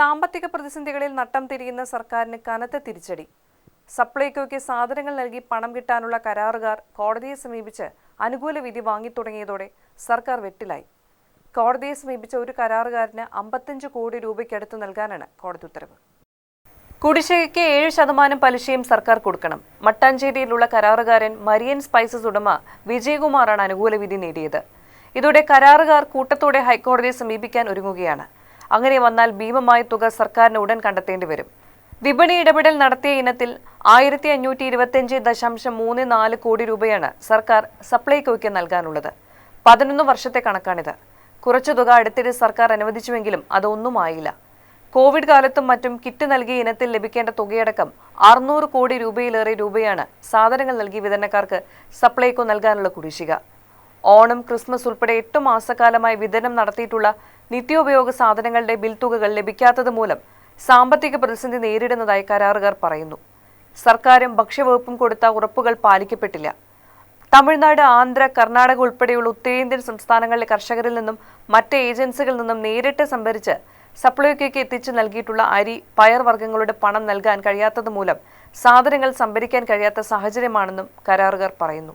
സാമ്പത്തിക പ്രതിസന്ധികളിൽ നട്ടം തിരിയുന്ന സർക്കാരിന് കനത്ത തിരിച്ചടി. സപ്ലൈകോയ്ക്ക് സാധനങ്ങൾ നൽകി പണം കിട്ടാനുള്ള കരാറുകാർ കോടതിയെ സമീപിച്ച് അനുകൂല വിധി വാങ്ങിത്തുടങ്ങിയതോടെ സർക്കാർ വെട്ടിലായി. കോടതിയെ സമീപിച്ച ഒരു കരാറുകാരന് അമ്പത്തഞ്ച് കോടി രൂപയ്ക്കടുത്ത് നൽകാനാണ് കോടതി ഉത്തരവ്. കുടിശ്ശികയ്ക്ക് ഏഴ് ശതമാനം പലിശയും സർക്കാർ കൊടുക്കണം. മട്ടാഞ്ചേരിയിലുള്ള കരാറുകാരൻ മരിയൻ സ്പൈസസ് ഉടമ വിജയകുമാറാണ് അനുകൂല വിധി നേടിയത്. ഇതോടെ കരാറുകാർ കൂട്ടത്തോടെ ഹൈക്കോടതിയെ സമീപിക്കാൻ ഒരുങ്ങുകയാണ്. അങ്ങനെ വന്നാൽ ഭീമമായ തുക സർക്കാരിന് ഉടൻ കണ്ടെത്തേണ്ടി വരും. വിപണി ഇടപെടൽ നടത്തിയ ഇനത്തിൽ ആയിരത്തി അഞ്ഞൂറ്റി ഇരുപത്തിയഞ്ച് ദശാംശം മൂന്ന് നാല് കോടി രൂപയാണ് സർക്കാർ സപ്ലൈകോയ്ക്ക് നൽകാനുള്ളത്. പതിനൊന്ന് വർഷത്തെ കണക്കാണിത്. കുറച്ചു തുക അടുത്തിടെ സർക്കാർ അനുവദിച്ചുവെങ്കിലും അതൊന്നും ആയില്ല. കോവിഡ് കാലത്തും മറ്റും കിറ്റ് നൽകിയ ഇനത്തിൽ ലഭിക്കേണ്ട തുകയടക്കം അറുന്നൂറ് കോടി രൂപയിലേറെ രൂപയാണ് സാധനങ്ങൾ നൽകി വിതരണക്കാർക്ക് സപ്ലൈകോ നൽകാനുള്ള കുടിശ്ശിക. ഓണം ക്രിസ്മസ് ഉൾപ്പെടെ എട്ട് മാസക്കാലമായി വിതരണം നടത്തിയിട്ടുള്ള നിത്യോപയോഗ സാധനങ്ങളുടെ ബിൽ തുകകൾ ലഭിക്കാത്തത് മൂലം സാമ്പത്തിക പ്രതിസന്ധി നേരിടുന്നതായി കരാറുകാർ പറയുന്നു. സർക്കാരും ഭക്ഷ്യവകുപ്പും കൊടുത്ത ഉറപ്പുകൾ പാലിക്കപ്പെട്ടില്ല. തമിഴ്നാട് ആന്ധ്ര കർണാടക ഉൾപ്പെടെയുള്ള ഉത്തരേന്ത്യൻ സംസ്ഥാനങ്ങളിലെ കർഷകരിൽ നിന്നും മറ്റ് ഏജൻസികളിൽ നിന്നും നേരിട്ട് സംഭരിച്ച് സപ്ലൈകോയ്ക്ക് എത്തിച്ചു നൽകിയിട്ടുള്ള അരി പയർ പയർവർഗങ്ങളുടെ പണം നൽകാൻ കഴിയാത്തത് മൂലം സാധനങ്ങൾ സംഭരിക്കാൻ കഴിയാത്ത സാഹചര്യമാണെന്നും കരാറുകാർ പറയുന്നു.